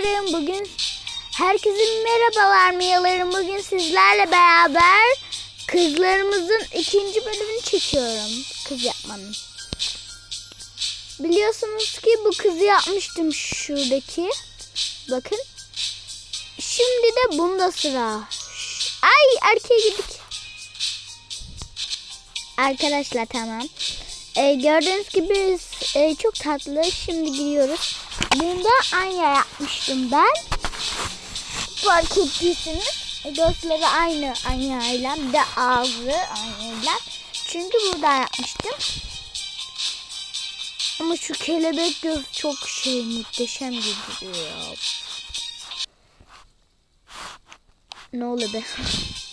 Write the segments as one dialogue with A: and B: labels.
A: Miyalarım bugün herkese merhabalar Miyalarım bugün sizlerle beraber kızlarımızın ikinci bölümünü çekiyorum kız yapmanın. Biliyorsunuz ki bu kızı yapmıştım şuradaki. Bakın. Şimdi de bunda sıra. Ay erkeğe gittik. Arkadaşlar tamam. Ee, gördüğünüz gibi e, çok tatlı. Şimdi gidiyoruz. Bunda Anya yapmıştım ben. Fark ettiyseniz gözleri aynı Anya ile bir de ağzı Anya ile. Çünkü burada yapmıştım. Ama şu kelebek göz çok şey muhteşem gidiyor. Ne oldu be?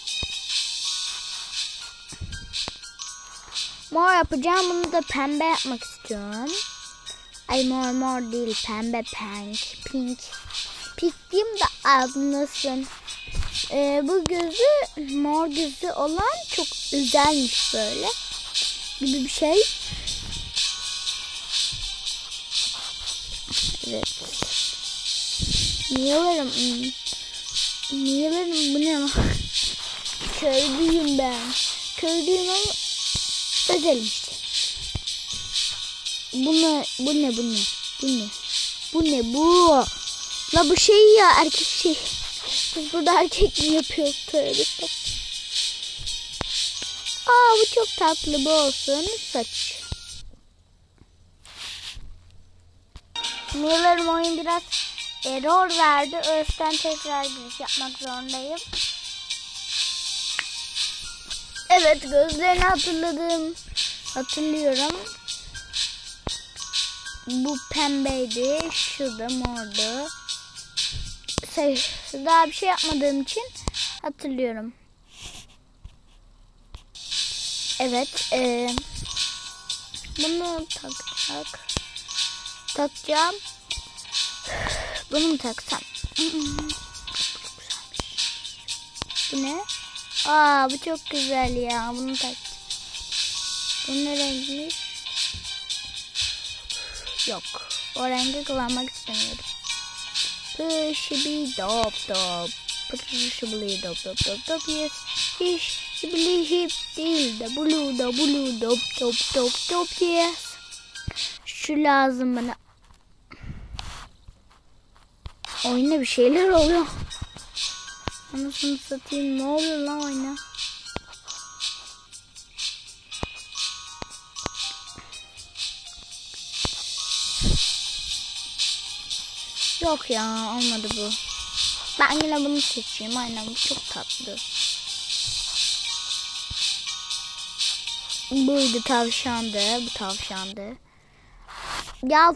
A: Mor yapacağım. Bunu da pembe yapmak istiyorum. Ay mor mor değil. Pembe pink. Pink. Pink diyeyim de anlasın. Ee, bu gözü mor gözü olan çok güzelmiş böyle. Gibi bir şey. Evet. Miyalarım. Miyalarım bu ne? Köylüyüm ben. Köylüyüm ama özelim işte. Bu ne? Bu ne? Bu ne? Bu ne? Bu ne? Bu. La bu şey ya erkek şey. Biz burada erkek mi yapıyoruz? Tövbe Aa bu çok tatlı bu olsun. Saç. Miller'ım oyun biraz error verdi. O tekrar giriş yapmak zorundayım. Evet gözlerini hatırladım. Hatırlıyorum. Bu pembeydi. Şu da mordu. Şey, daha bir şey yapmadığım için hatırlıyorum. Evet. E, bunu takacak. Takacağım. Bunu mu taksam? Bu ne? Aa bu çok güzel ya. Bunu tak. Bu ne renkmiş? Yok. O rengi kullanmak istemiyorum. Pışıbi dop dop. Pışıbili dop dop dop dop yes. Hiç şibili hip değil de blue da blue dop dop dop dop yes. Şu lazım bana. Oyunda bir şeyler oluyor. Anasını satayım ne oluyor lan oyna? Yok ya olmadı bu. Ben yine bunu seçeyim. Aynen bu çok tatlı. Buydu tavşandı. Bu tavşandı. Ya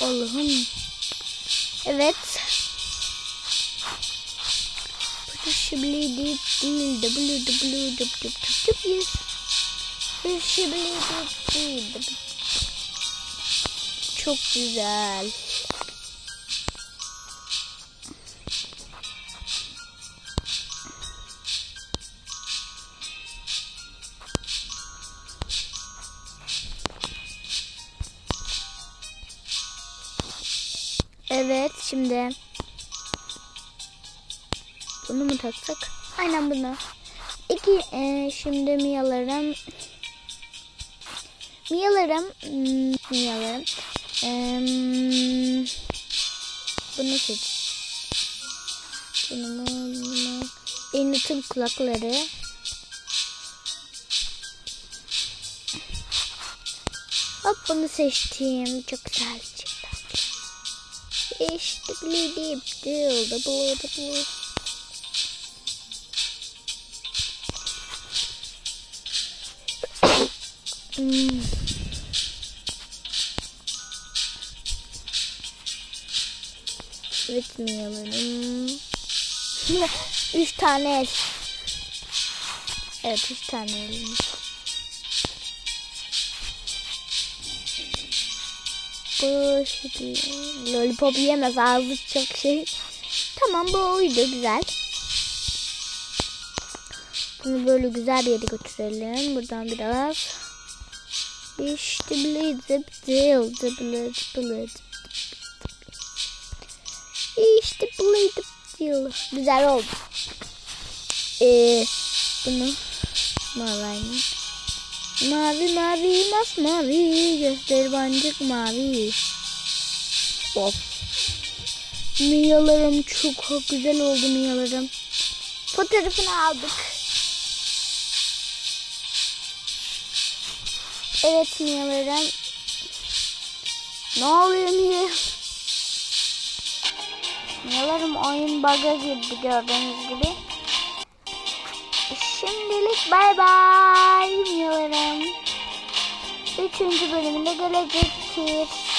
A: Allah'ım. Evet. De Çok güzel. Evet şimdi bunu mu taksak? Aynen bunu. İki e, şimdi miyalarım miyalarım hmm, miyalarım e, bunu seç. Bunu bunu Enit'in kulakları Hop bunu seçtim. Çok güzel çıktı. İşte bildiğim de bu da bu. Hmm. Bitmeyelim. üç tane el. Evet üç tane elimiz. Bu şey lollipop yemez ağzı çok şey. Tamam bu uydu güzel. Bunu böyle güzel bir yere götürelim. Buradan biraz. İşte blid zip zil zip zip yıl. Güzel oldu. Ee, bunu mavi Mavi mavi masmavi gözleri bancık mavi. Of. Miyalarım çok güzel oldu miyalarım. Fotoğrafını aldık. Evet miyalarım. Ne oluyor Mia? Miyalarım oyun bug'a girdi gördüğünüz gibi. Şimdilik bay bay miyalarım. Üçüncü bölümünde gelecektir.